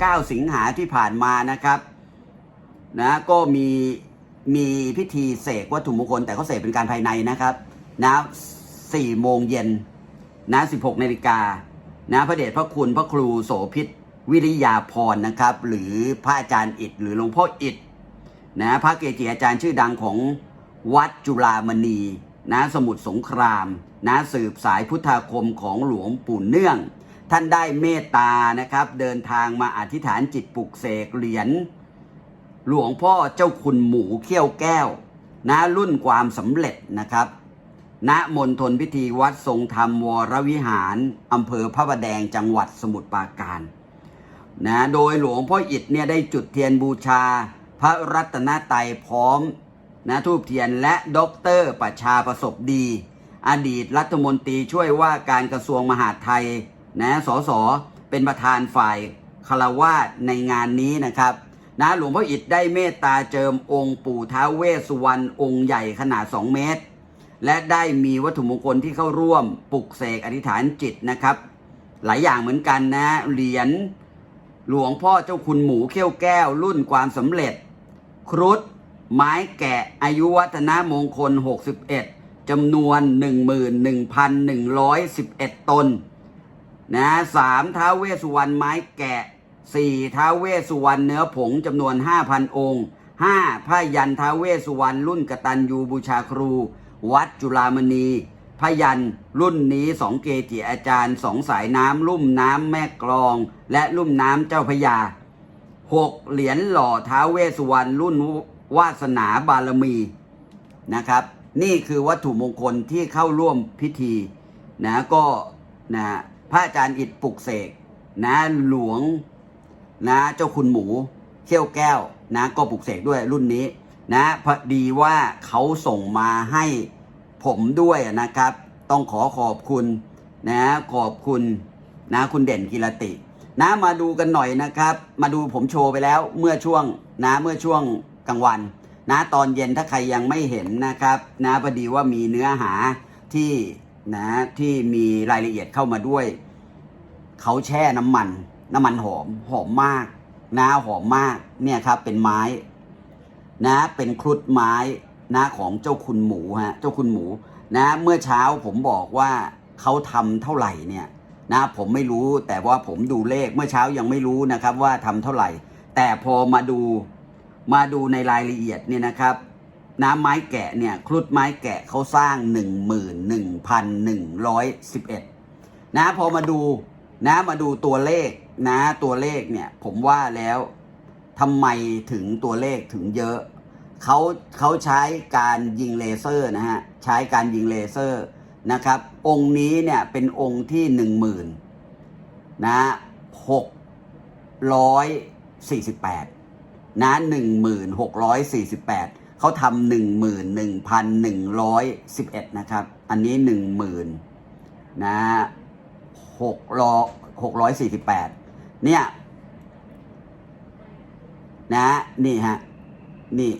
19 สิงหาที่ผ่านมานะครับนะก็มีมีพิธีเสกวัตถุมงคลแต่เขาเสกเป็นการภายในนะครับนะ4โมงเย็นนะ16นาฬิกานะพระเดชพระคุณพระครูโสพิษวิริยาพรนะครับ หรือพระอาจารย์อิดหรือหลวงพ่ออิดนะพระเกจิอาจารย์ชื่อดังของวัดจุฬามณีนะสมุทรสงครามนะสืบสายพุทธาคมของหลวงปู่เนื่อง ท่านได้เมตตานะครับ เดินทางมาอธิษฐานจิตปลุกเสกเหรียญหลวงพ่อเจ้าคุณหมูเขี้ยวแก้วนะรุ่นความสำเร็จนะครับณมณฑลพิธีวัดทรงธรรมวรวิหารอำเภอพระประแดงจังหวัดสมุทรปราการนะโดยหลวงพ่ออิฐเนี่ยได้จุดเทียนบูชา พระรัตนตรัยพร้อมนะทูบเทียนและด็อกเตอร์ประชาประสบดี อดีตรัฐมนตรีช่วยว่าการกระทรวงมหาดไทย นะสสเป็นประธานฝ่ายคารวาสในงานนี้นะครับนะหลวงพ่ออิฐได้เมตตาเจิมองค์ปู่ท้าเวสสุวรรณองค์ใหญ่ขนาด 2 เมตร และได้มีวัตถุมงคลที่เข้าร่วมปลุกเสกอธิษฐานจิตนะครับ หลายอย่างเหมือนกันนะ เหรียญหลวงพ่อเจ้าคุณหมูเขี้ยวแก้ว รุ่นความสำเร็จ ครุฑไม้แกะอายุวัฒนมงคล 61จำนวน 11,111 ตน นะสามท้าเวสุวรรณไม้แกะสี่ท้าเวสุวรรณเนื้อผงจำนวน5,000องค์ห้าผ้ายันท้าเวสุวรรณรุ่นกตัญญูบูชาครู วัดจุฬามณีพยันรุ่นนี้สองเกจิอาจารย์สองสายน้ำลุ่มน้ำแม่กลอง และลุ่มน้ำเจ้าพยาหกเหรียญหล่อท้าเวสุวรรณรุ่นวาสนาบารมีนะครับ นี่คือวัตถุมงคลที่เข้าร่วมพิธีนะก็นะ พระอาจารย์อิฐปลุกเสกนะหลวงนะเจ้าคุณหมูเขี้ยวแก้วนะก็ปลุกเสกด้วยรุ่นนี้นะพอดีว่าเขาส่งมาให้ผมด้วยนะครับ ต้องขอขอบคุณนะขอบคุณนะคุณเด่นกิรตินะมาดูกันหน่อยนะครับ มาดูผมโชว์ไปแล้วเมื่อช่วงนะเมื่อช่วงกลางวัน นะตอนเย็นถ้าใครยังไม่เห็นนะครับ นะพอดีว่ามีเนื้อหาที่ นะที่มีรายละเอียดเข้ามาด้วย เขาแช่น้ำมัน น้ำมันหอมหอมมากนะหอมมากเนี่ยครับเป็นไม้ นะเป็นครุฑไม้นะของเจ้าคุณหมูฮะเจ้าคุณหมู นะเมื่อเช้าผมบอกว่าเขาทำเท่าไหร่เนี่ยนะผมไม่รู้แต่ว่าผมดูเลขเมื่อเช้ายังไม่รู้นะครับว่าทำเท่าไหร่ แต่พอมาดูมาดูในรายละเอียดเนี่ยนะครับ น้ำไม้แกะเนี่ยครุฑไม้แกะเขาสร้าง 11,111 นะพอมาดูนะมาดูตัวเลขนะตัวเลขเนี่ยผมว่าแล้วทำไมถึงตัวเลขถึงเยอะเขาเขาใช้การยิงเลเซอร์นะฮะใช้การยิงเลเซอร์นะครับ องค์นี้เนี่ยเป็นองค์ที่ 10,000นะ648นะ1648 เขาทำหนึ่งหมื่นหนึ่งพันหนึ่งร้อยสิบเอ็ดนะครับ อันนี้หนึ่งหมื่นนะหกร้อยหกร้อยสี่สิบแปดเนี่ยนะนี่ฮะนี่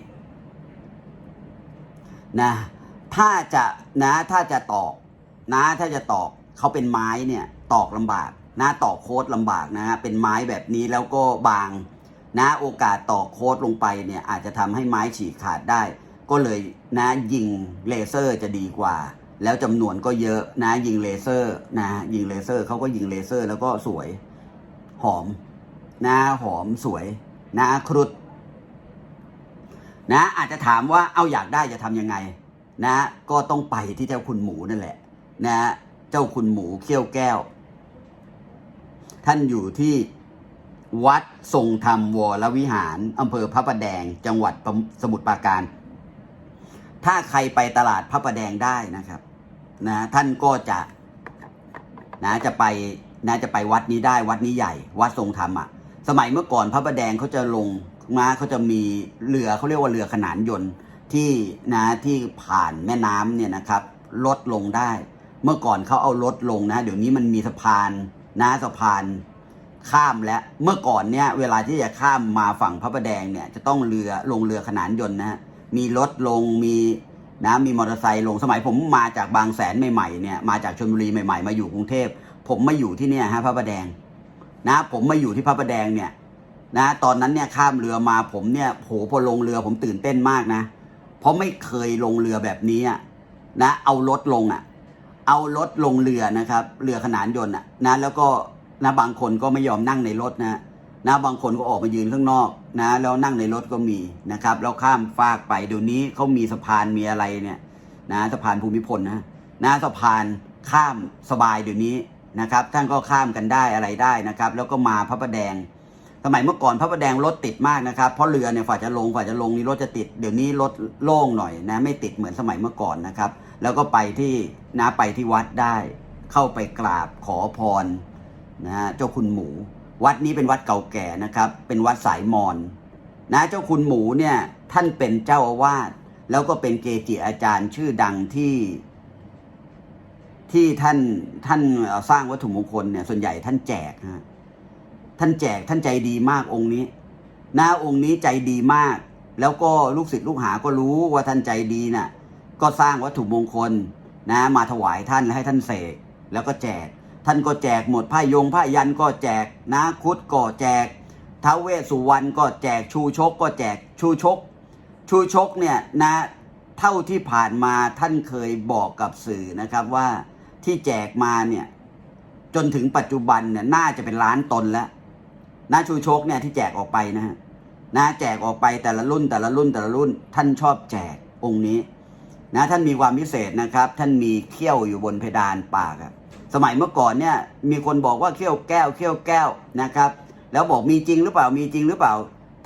นะถ้าจะนะถ้าจะตอกนะถ้าจะตอกเขาเป็นไม้เนี่ยตอกลำบากนะตอกโค้ดลำบากนะฮะเป็นไม้แบบนี้แล้วก็บาง นะโอกาสตอกโค้ดลงไปเนี่ยอาจจะทำให้ไม้ฉีกขาดได้ ก็เลยนะยิงเลเซอร์จะดีกว่า แล้วจำนวนก็เยอะนะยิงเลเซอร์นะยิงเลเซอร์เขาก็ยิงเลเซอร์แล้วก็สวยหอมนะหอมสวยนะครุฑนะอาจจะถามว่าเอาอยากได้จะทำยังไงนะก็ต้องไปที่เจ้าคุณหมูนั่นแหละนะเจ้าคุณหมูเขี้ยวแก้ว ท่านอยู่ที่ วัดทรงธรรมวรวิหารอำเภอพระประแดง จังหวัดสมุทรปราการ ถ้าใครไปตลาดพระประแดงได้นะครับ นะท่านก็จะนะจะไปนะจะไปวัดนี้ได้วัดนี้ใหญ่ วัดทรงธรรมอะ สมัยเมื่อก่อนพระประแดงเขาจะลงมาเขาจะมีเรือเขาเรียกว่าเรือขนานยนต์ที่นะที่ผ่านแม่น้ำเนี่ยนะครับลดลงได้ เมื่อก่อนเขาเอารถลงนะ เดี๋ยวนี้มันมีสะพานนะสะพาน ข้ามแล้วเมื่อก่อนเนี่ยเวลาที่จะข้ามมาฝั่งพระประแดงเนี่ยจะต้องเรือลงเรือขนานยนต์นะฮะมีรถลงมีนะมีมอเตอร์ไซค์ลงสมัยผมมาจากบางแสนใหม่ๆเนี่ยมาจากชลบุรีใหม่ๆ มาอยู่กรุงเทพผมมาอยู่ที่เนี่ยฮะพระประแดงนะผมมาอยู่ที่พระประแดงเนี่ยนะตอนนั้นเนี่ยข้ามเรือมาผมเนี่ยโหพอลงเรือผมตื่นเต้นมากนะ เพราะไม่เคยลงเรือแบบนี้นะเอารถลงอะ เอารถลงเรือนะครับ เรือขนานยนต์อะนะแล้วก็ นะบางคนก็ไม่ยอมนั่งในรถนะนะบางคนก็ออกมายืนข้างนอกนะแล้วนั่งในรถก็มีนะครับ แล้วข้ามฟากไปเดี๋ยวนี้เขามีสะพานมีอะไรเนี่ยนะสะพานภูมิพลนะนะสะพานข้ามสบายเดี๋ยวนี้นะครับท่านก็ข้ามกันได้อะไรได้นะครับ แล้วก็มาพระประแดง สมัยเมื่อก่อนพระประแดงรถติดมากนะครับ เพราะเรือเนี่ยฝ่าจะลงฝ่าจะลงนี่รถจะติด เดี๋ยวนี้รถโล่งหน่อยนะไม่ติดเหมือนสมัยเมื่อก่อนนะครับ แล้วก็ไปที่นะไปที่วัดได้ เข้าไปกราบขอพร นะเจ้าคุณหมู วัดนี้เป็นวัดเก่าแก่นะครับ เป็นวัดสายมอญนะเจ้าคุณหมูเนี่ยท่านเป็นเจ้าอาวาสแล้วก็เป็นเกจิอาจารย์ชื่อดังที่ที่ท่านท่านสร้างวัตถุมงคลเนี่ยส่วนใหญ่ท่านแจกฮะท่านแจกท่านใจดีมากองค์นี้หนะองค์นี้ใจดีมาก แล้วก็ลูกศิษย์ลูกหาก็รู้ว่าท่านใจดีน่ะก็สร้างวัตถุมงคลนะมาถวายท่านและให้ท่านเสกแล้วก็แจก ท่านก็แจกหมดผ้ายงผ้ายันก็แจกนะคุดก็แจกท้าเวสสุวรรณก็แจกชูชกก็แจกชูชก ชูชกเนี่ยนะเท่าที่ผ่านมาท่านเคยบอกกับสื่อนะครับว่าที่แจกมาเนี่ยจนถึงปัจจุบันเนี่ยน่าจะเป็นล้านตนแล้วนะชูชกเนี่ยที่แจกออกไปนะฮะนะแจกออกไปแต่ละรุ่นแต่ละรุ่นแต่ละรุ่น ท่านชอบแจกองค์นี้นะท่านมีความพิเศษนะครับ ท่านมีเขี้ยวอยู่บนเพดานปากอะ สมัยเมื่อก่อนเนี่ยมีคนบอกว่าเขี้ยวแก้วเขี้ยวแก้วนะครับ แล้วบอกมีจริงหรือเปล่ามีจริงหรือเปล่า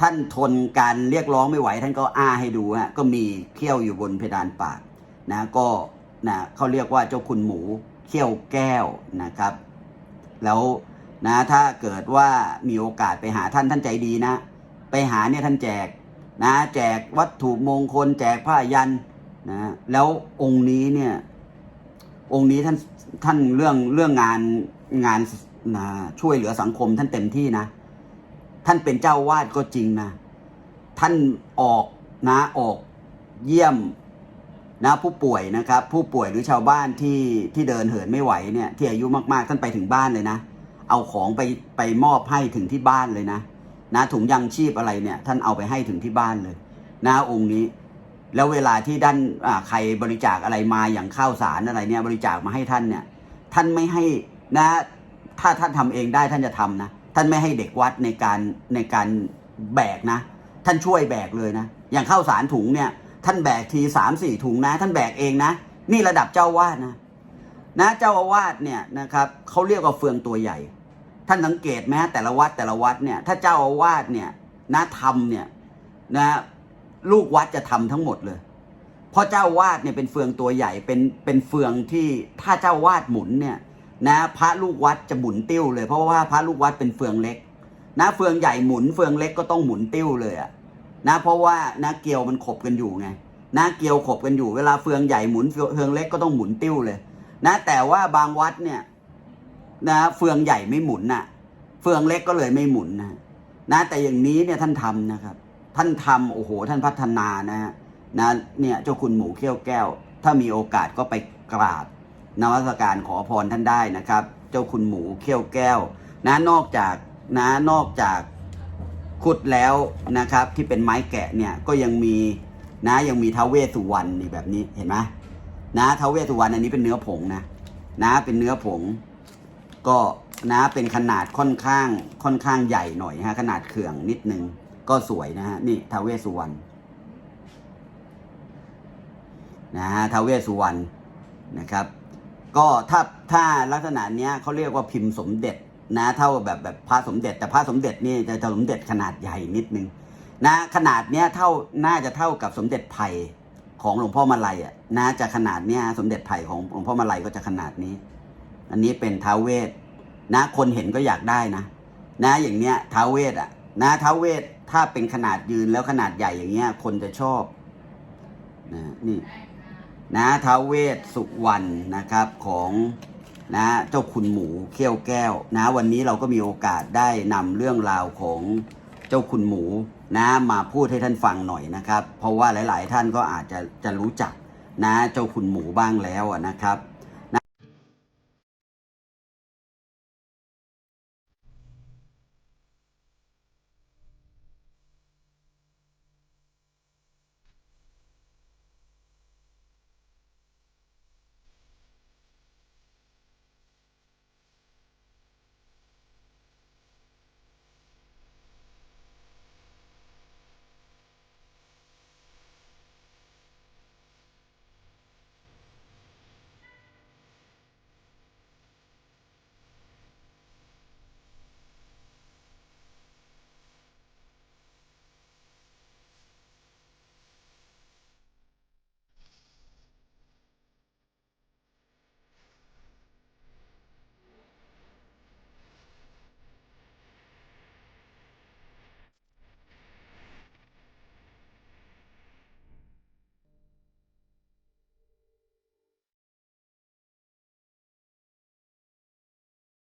ท่านทนการเรียกร้องไม่ไหว ท่านก็อ้าให้ดูฮะก็มีเขี้ยวอยู่บนเพดานปากนะก็นะเขาเรียกว่าเจ้าคุณหมูเขี้ยวแก้วนะครับ แล้วนะถ้าเกิดว่ามีโอกาสไปหาท่านท่านใจดีนะ ไปหาเนี่ยท่านแจกนะแจกวัตถุมงคลแจกผ้ายันนะแล้วองค์นี้เนี่ย องค์นี้ท่านท่านเรื่องเรื่องงานงานนะช่วยเหลือสังคมท่านเต็มที่นะ ท่านเป็นเจ้าวาดก็จริงนะ ท่านออกนะออกเยี่ยมนะผู้ป่วยนะครับ ผู้ป่วยหรือชาวบ้านที่ที่เดินเหินไม่ไหวเนี่ยที่อายุมากๆ ท่านไปถึงบ้านเลยนะ เอาของไปไปมอบให้ถึงที่บ้านเลยนะ นะถุงยังชีพอะไรเนี่ย ท่านเอาไปให้ถึงที่บ้านเลย นะองค์นี้ แล้วเวลาที่ด้านใครบริจาคอะไรมาอย่างข้าวสารอะไรเนี่ยบริจาคมาให้ท่านเนี่ยท่านไม่ให้นะถ้าท่านทำเองได้ท่านจะทำนะท่านไม่ให้เด็กวัดในการในการแบกนะ ท่านช่วยแบกเลยนะ อย่างข้าวสารถุงเนี่ย ท่านแบกทีสามสี่ถุงนะ ท่านแบกเองนะ นี่ระดับเจ้าวาดนะ นะเจ้าอาวาสเนี่ยนะครับเขาเรียกว่าเฟืองตัวใหญ่ ท่านสังเกตไหมแต่ละวัดแต่ละวัดเนี่ย ถ้าเจ้าอาวาสเนี่ยนะทำเนี่ยนะ ลูกวัดจะทำทั้งหมดเลย เพราะเจ้าวาสเนี่ยเป็นเฟืองตัวใหญ่เป็นเป็นเฟืองที่ถ้าเจ้าวาสหมุนเนี่ยนะพระลูกวัดจะหมุนติ้วเลย เพราะว่าพระลูกวัดเป็นเฟืองเล็ก นะเฟืองใหญ่หมุนเฟืองเล็กก็ต้องหมุนติ้วเลยอะนะเพราะว่านะเกลียวมันขบกันอยู่ไงนะเกลียวขบกันอยู่เวลาเฟืองใหญ่หมุนเฟืองเล็กก็ต้องหมุนติ้วเลย นะ แต่ว่าบางวัดเนี่ยนะเฟืองใหญ่ไม่หมุนน่ะ เฟืองเล็กก็เลยไม่หมุนนะนะแต่อย่างนี้เนี่ยท่านทำนะครับ ท่านทำโอ้โห ท่านพัฒนานะฮะนะเนี่ยเจ้าคุณหมูเขี้ยวแก้ว ถ้ามีโอกาสก็ไปกราบนวัตการขอพรท่านได้นะครับ เจ้าคุณหมูเขี้ยวแก้ว นะนอกจากนะนอกจากขุดแล้วนะครับ ที่เป็นไม้แกะเนี่ยก็ยังมีนะยังมีท้าเวสุวรรณนี่แบบนี้เห็นไหมนะท้าเวสสุวรรณอันนี้เป็นเนื้อผงนะนะเป็นเนื้อผง ก็นะเป็นขนาดค่อนข้างค่อนข้างใหญ่หน่อยฮะขนาดเขื่องนิดนึง ก็สวยนะฮะนี่ทาเวสุวรรณนะฮะทาเวสุวรรณนะครับ ก็ถ้าถ้าลักษณะเนี้ยเขาเรียกว่าพิมพ์สมเด็จนะเท่าแบบแบบพระสมเด็จ แต่พระสมเด็จนี่จะจะสมเด็จขนาดใหญ่นิดนึงนะขนาดเนี้ยเท่าน่าจะเท่ากับสมเด็จไผ่ของหลวงพ่อมาลัยอะน่าจะขนาดเนี้ยสมเด็จไผ่ของหลวงพ่อมาลัยก็จะขนาดนี้ อันนี้เป็นท้าวเวทนะ คนเห็นก็อยากได้นะ นะอย่างเนี้ยท้าวเวทอะ นะท้าวเวท ถ้าเป็นขนาดยืนแล้วขนาดใหญ่อย่างเงี้ย คนจะชอบนะนี่นะท้าวเวทสุวรรณนะครับของนะเจ้าคุณหมูเขี้ยวแก้วนะวันนี้เราก็มีโอกาสได้นำเรื่องราวของเจ้าคุณหมูนะมาพูดให้ท่านฟังหน่อยนะครับ เพราะว่าหลาย ๆ ท่านก็อาจจะจะรู้จักนะเจ้าคุณหมูบ้างแล้วนะครับ